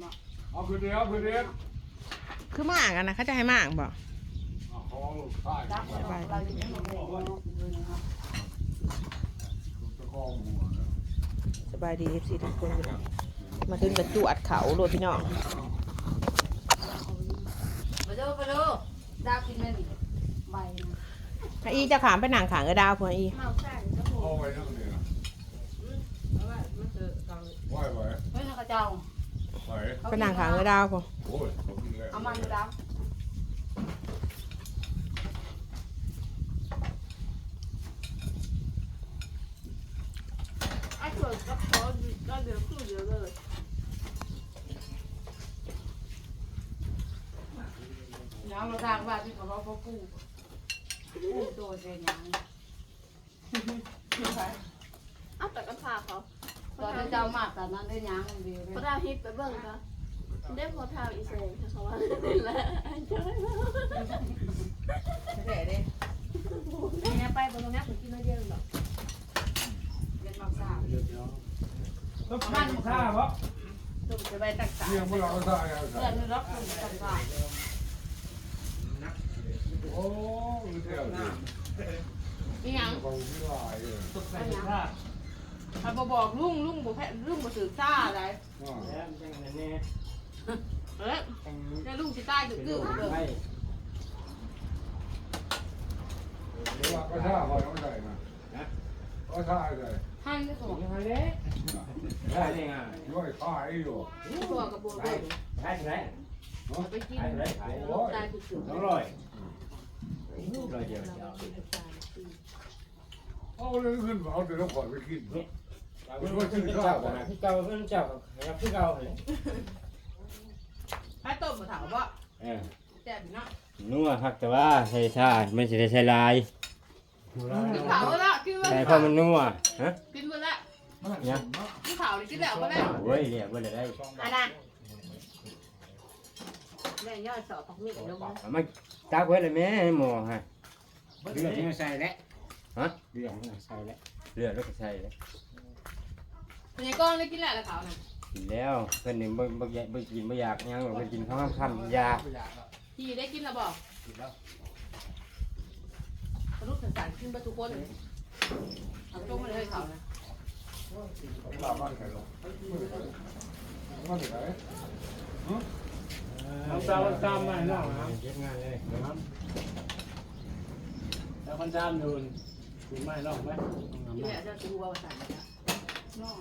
เนาะเอาคืนเดียวคืนเดียวคือมากอะนะเขาจะให้มากบ่เอาของลูกชายจับเราเราอยู่ในหมู่บ้านเนาะตะกองหัวนะสบายดีเอฟซีทุกคนพี่น้องมาถึงกระจวดเขาโลดพี่น้องมาดูมาดูดาวกินแม่ดิใบนะถ้าอีจะขามไปหนังขางกระดาวพวกอีเมาใส่กระโปเอาไว้นั่งนี่นะไหวไหวเฮ้ยกระเจ้า ไหวไปหนังขางกระดาวพวกโอ้ยเขากินแล้วเอามันดูดาวไอ้ส่วนกระเพาะก็เหลือครึ่งเดียวเลยน้ำเราทางว่าที่เขาบอกปูปูตัวเจียงอ้าวแต่ก็พาเขา ตอนเจ้ามาแต่นั้นได้ยังเดียวพอดาวฮิตไปเบิ่งก็ได้พอทาวอีเซนเขาว่านี่แหละเจ้าแท้เด้เนี่ยไปบนตรงนี้ผมกินไม่เยอะหรอกเล่นมาสามต้องมันข้าวะตุ่มจะไปตักสาเที่ยงพวกเราก็ได้เอาเพื่ใส่อนไม่รับคนต่างโอ้ยเที่ยวดิอีหยังเขาไม่ลายเลยตกใส่ข้า วอะบ่บอกลุงลุงบ่แพ้ลุงบ่ถือซ่าอะไรว่าแล้วจังนั้นแน่เอ้ยจังได้ลุงสิตายกึกกึกเด้อไปเวลาก็ท่าคอยเอาใส่นะก็ท่าใส่หันได้สองยังไงเด้ได้ยังไงด้วยขายอยู่ตัวกับบ่ได้เบิ่งได้ได้ไปกินได้ได้ลูกตายกึกกึกสองร้อยร้อยเดียวเอาเลยขึ้นมาเอาแต่ละขอดไปกิน มันก็ชื่อเจ้านะพี่เก่าเพื่อนเจ้าครับพี่เก่าเลยไปต้มบ่ถามว่าเออแซ่บเนาะนัวครับแต่ว่าใส่ชาไม่ใช่ใส่ลายกินข้าวละกินใส่เพราะมันนัวฮะกินหมดละเนี่ยกินข้าวนี่กินแล้วบ่แล้วโอ้ยเรียกว่าได้อันนั้นแม่ย่อยสอบผักมีดลงนะมาตักไว้เลยแม่ให้หมอฮะเดือดนี่ใส่แล้วฮะเดือดนี่ใส่แล้วเลือดแล้วก็ใส่แล้ว เป็นไงก้อนได้กินแล้วละเขาน่ะกินแล้วเพิ่นนี่บ่บ่อยากบ่กินบ่อยากหยังหรอกเพิ่นกินข้าวค่ำยาพี่ได้กินแล้วบอกลูกสันสันขึ้นไปทุกคนเอาจงมาเลยเขานะลาบ้านใครหรอกบ้านไหนเอาตามตามมาเนาะเก็บงานเลยแล้วคนตามดูคุณไม่รอกไหมที่แม่จะดูว่าสั่นนะน้อง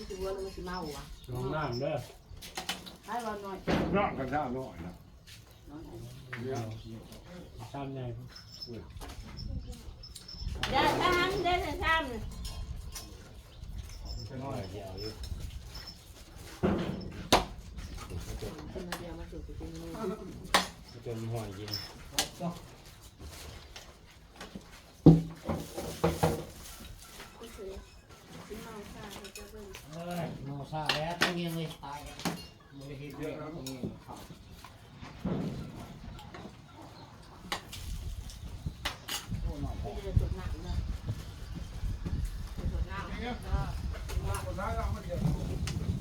ที่ดูว่ามันสิเมาอะลงน้ำเด้อให้วันหน่อยร่างกันท่าน้อยนะเนี่ยตามใหญ่เดินทางเดินทางน้อยเดียวอยู่เป็นเดียวมาสู่กินจนห่วยกิ นเอ้ยโมซาแล้วต้องยังเลยตายกันไม่ได้คิดเยอะต้องยังเขาที่จะสุดหนักนะสุดหนักเนี่ยก็คนท้ายเราไม่เจ็บ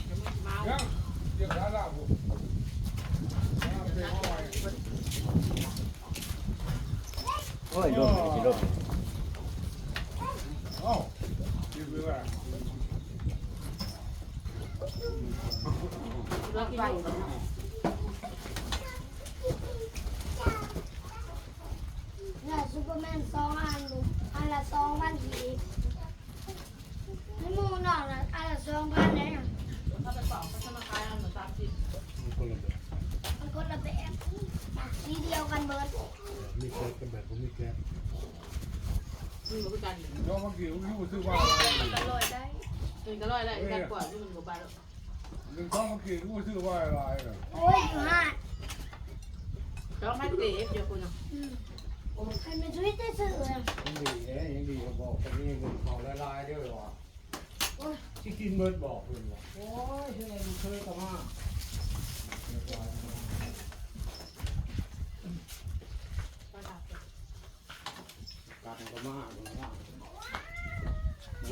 จะไม่เมาเนี่ยเจ็บท้ายเราผมเจ็บห้อยโอ้ยลมเลยสิลมเอ้ากินไปว่า รากินอยู่นะเนี่ยซูเปอร์แมนสองอันลูกอันละสองพันกีบให้หมูนอกนะอันละสองพันเลยนะถ้าไปเป่าก็จะมาขายอันเหมือนสามสิบคนละแบบมันคนละแบบสีเดียวกันเบิดมีแก๊สกันแบบผมมีแก๊สมีเหมือนกันน้องเมื่อกี้ผมรู้สึกว่าอะไรอร่อยได้กินก็อร่อยได้กันกว่าที่มันกว่าไปแถึงท้องเมื่อกี้รู้สึกว่าอะไรน่ะโอ้ยอยู่ห้าร้องให้เด็กเดี๋ยวคุณอะอืมใครไม่ช่วยได้ซื้อเลยยังดีเอ้ยยังดีเขาบอกคนนี้เงินเขาละลายด้วยว่ะที่กินเบิร์ดบอกเลยว่ะโอ้ยเฮ้ยมันเคยกับมากันก็มากว่า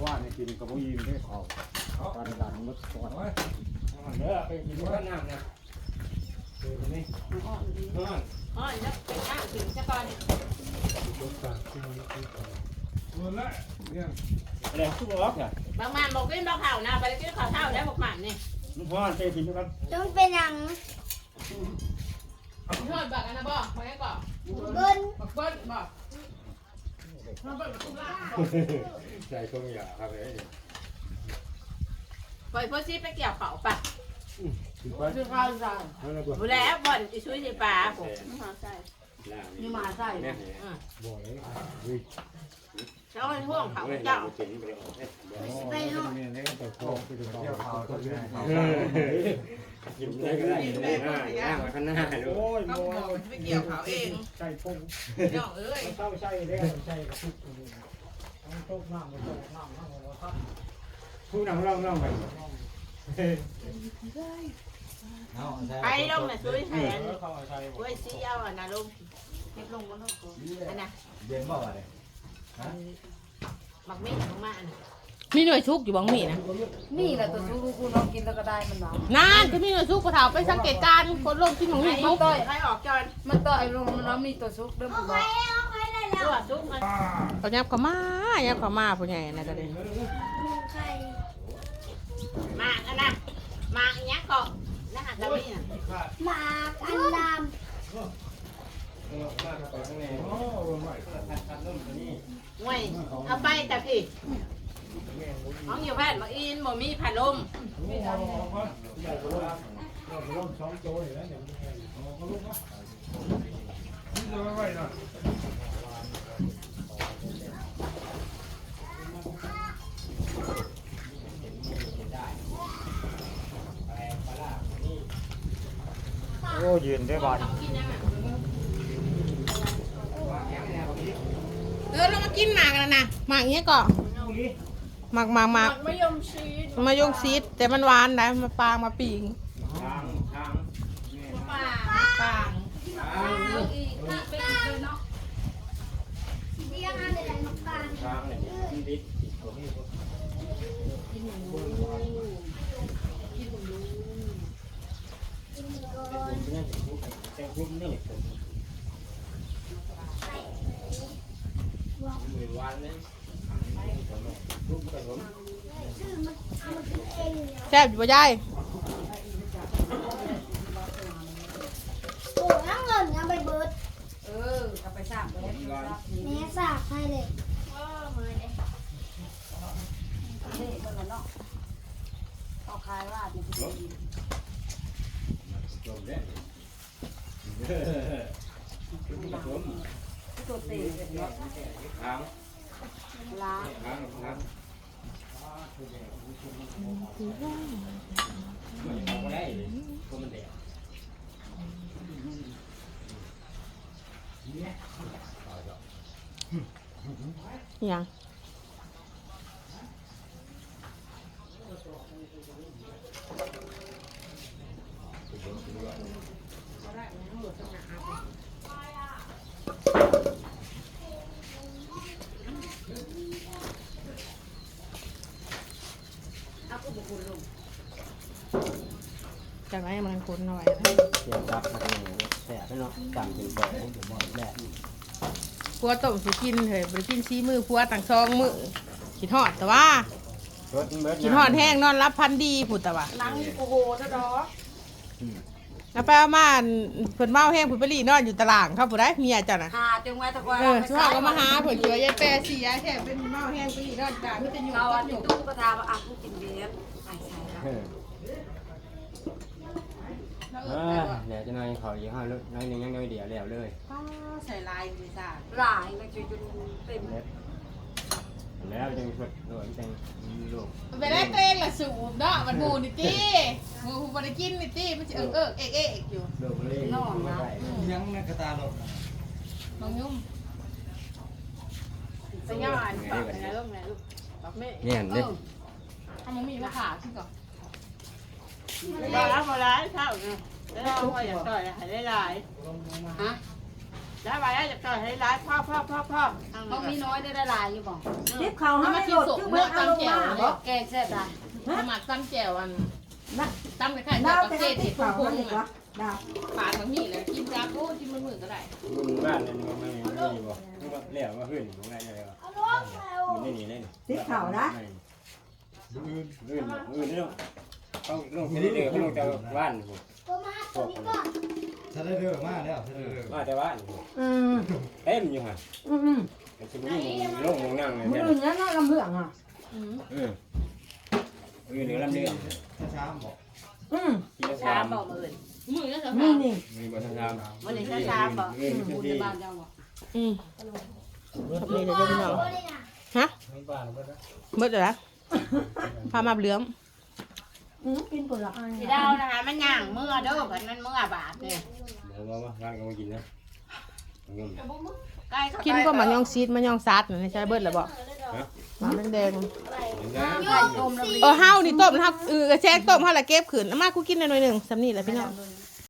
ว่าในกินกับพวกยิมได้เขาการดันมุดก่อนเอาไว้ อนเด้อไปกินข้าวน้ำนะเดี๋ยวนี้อ่อนดีนอนอ่อนแล้วไปข้างถึงซะก่อนเงินละเนี่ยอะไรทุกล็อกอะบางมันบอกกินบอกข้านะไปกินข้าวเท่าแล้วบอกมันนี่ลูกพ่อเตะกินทุกครับต้องเป็นยังเฮ้ยบักอันนะบ่มาแค่ก่อนเบิ้นบักเบิ้ลบ่มาเบิ้ลกับตุ้มล่าใจคงอยากครับไอ้เนี่ยปพ่อซีไปเกี่ยวเป่าปะ ถือบ่ว่าชื่อข้าวใส่แล้วเราบุแลบ่อนจะช่วยสิปลาผมนี่มาใส่เนี่ยบอกเลยวิเขาเป็นห่วงเขาเจ้ากินไปห้ไปเนาะเนี่ยเนี่ยแต่พ่อไปถึงต่อเที่ยวเขาก็เที่ยวเขากินได้ก็ได้กินได้ก็ได้ย่ามาข้างหน้าลูกโอ้ยก็โมบอกไปเกี่ยวเขาเองใช่ปุ้งน้องเอ้ยเศร้าใช่ได้ใช่กระทุกต้องตกน้ำมันตกน้ำน้ำมันครับผู้นำร่องร่องไป ไปลงน่ะช่วยแทนเข้าใช่ช่วยซีเอาอะนะลุงเก็บลงบนโลกอันน่ะเย็นบ่าวเลยบักมีของมาอันมีหน่วยชุกอยู่บ้างมีนะนี่แหละตัวชูกูน้องกินแล้วก็ได้มันหนาวนานก็มีหน่วยชุกกระเถาไปสังเกตการณ์คนลงที่ของมีไอ้ชุกต้อยใครออกจอนมันต่อยลงมันน้ำมีตัวชุกเริ่มเอาบไปอกเอาไปได้แล้วตัวซุกมันเขายับเขามายับเขามาผู้ใหญ่นะก็เลย มาอันน่ะมาอันนี้ก็นะฮะตะมีน่หมากอันดไปข้างในโอ้ใหม่ทัดนุ่มตัวนี้ห่วยเอาไปแต่พี่น้องอยู่บ้านบอกอินบ่มีพัดลมใหญ่กว่าเราเราสองตัวอยู่แล้วเนี่ยนี่จะไม่ไหวนะ โอ้ยืนได้บอลต้องกินยังไงเออเรามากินหมากกันนะหมากเงี้ยก่อนหมากหมากหมากไม่ยอมชีสมายงซีดแต่มันหวานนะมาปางมาปีงทางทางปลาปางเอาอีกถ้าไปอีกเลยเนาะำเลี้ยงอันใดๆน้ำตาล ทางเนี่ยดิด กินก่อน นี่ แต่คุ้มนี่มือวานเลยลูกแต่ผมชื่อมันเอามากินเองเนี่ยแซ่บอยู่บ่ยายโอ้ยเอาเงินเอาไปเบิดเออเอาไปสร้างไปให้มันรับแม่สากให้เลยนี่คนละเนาะเอาคายว่าดิจ บแล้วผมตัวเตะเนาะทางล้างทางทางไม่ได้เลยก็มันแดดอหย่าง เอากูบุกลง จากนั้นมันคนหน่อยเสียบรับมาตรงนี้แสบเนาะจำเป็นแสบผมบอกแสบพัวต้มสิกินเถอะบริกินซีมือพัวต่างซองมือขิดหอดแต่ว่ารถเบิร์ดขิดหอดแห้งนอนรับพันดีผุดแต่ว่าล้างโอ้โหนะดอกแล้วไปเอามาอันเพิ่นเมาแห้งเพิ่นไปรีนอนอยู่ตารางครับผู้ใดเมียเจ้าน่ะหาจังไว้ตะกอนเออช่วงก็มาหาเพิ่นเจอยายแปรสียายแท้เป็นเมาแห้งไปรีนอนกลางไม่จะอยู่เรากัอับนอนี้ยู่ตู้ก็ทาอะกูกินเบียร์ไอ้ใส่ละ เออเดี๋ยวจะนอนขอยี่ห้อรถน้อยนึงยังน้อยเดียวแล้วเลยใส่ลายไม่ทราบหลายนะจนจนเต็มแล้วจังชดโดนจังลูกไปได้ตัวเองละสูบเนาะมันหมูนี่ตี้หมูบ่ได้กินนี่ตี้มันสิเอิกเอิกเอกเอกอยู่ลูกเล่นไม่ได้ยังในกระตาลงน้องยุ่มสัญญาณปากนะลูกนะลูกปากไม่เนี่ยเด็กเอามันมีมาขาขึ้นก่อนมาแล้วมาแล้วเข้าเนี่ย แล้วเราก็อยากต่อยให้ได้หลายฮะได้ไปแล้วอยากต่อยให้หลายพ่อพ่อพ่อพ่อเขามีน้อยได้หลายอยู่บ่ทิพเขาเอามากินสุกเมื่อตำแจ่วบอกแกงแซ่บได้สมัครตำแจ่วอันตำคล้ายๆดาแบบวประไปเทหาศติที่ดพุ่เข่างนั่นดีกว่าดาวปาดบางนี่แหละกินจ้าโอ้กินมันมือก็ได้บุญบ้านนั่นมันไม่ไม่มีบ่มันก็เรียกว่าขึ้นของอะไรอะไรวะเอาลงแล้วมันนี่นี่เลยติดเข่านะอื่นอื่นอื่นนี่ต้องลงไปเรื่อยๆลงจากบ้านตัวมา ตัวนี้ก่อนถ้าได้เด้อมาแล้วถ้าได้เด้อมาแต่บ้าอืมเต็มอยู่ฮะอืมอืมแต่จะมีลงมงนั่งเลยมือเนี่ยอื่นนั้นน่าลำเลืองอะ อืมอืมอื่เหนือลำเลียงถ้าช้าบอกอืมกินละช้าสามบอกมืออื่นมือก็จะนี่นี่มีบททามวันนี้ช้าบอกอื่นบุญที่ในบ้านเจ้าอะอืมทำนี่เลยเด้อพี่น้องตัวนี้นฮะไม่บ้านไม่ได้เบิดแล้วพามาเหลือม อืมกินผลไม้สีดาวนะคะ มันย่างเมื่อเด้อกันมันเมื่อบาทเนี่ยบอกว่ามาร้านก็มากินนะเงินใกล้เข้าไปกินก็มายองซีดมายองซัดนะใช่เบิดแล้วบ่หมาแดงเห็นไหมไข่ต้มแล้วๆเออเฮานี่ต้มเฮาเออกระแชกต้มเฮาละเก็บขืนเอามากูกินหน่อยหนึงสำนี่แหละพี่น้องเ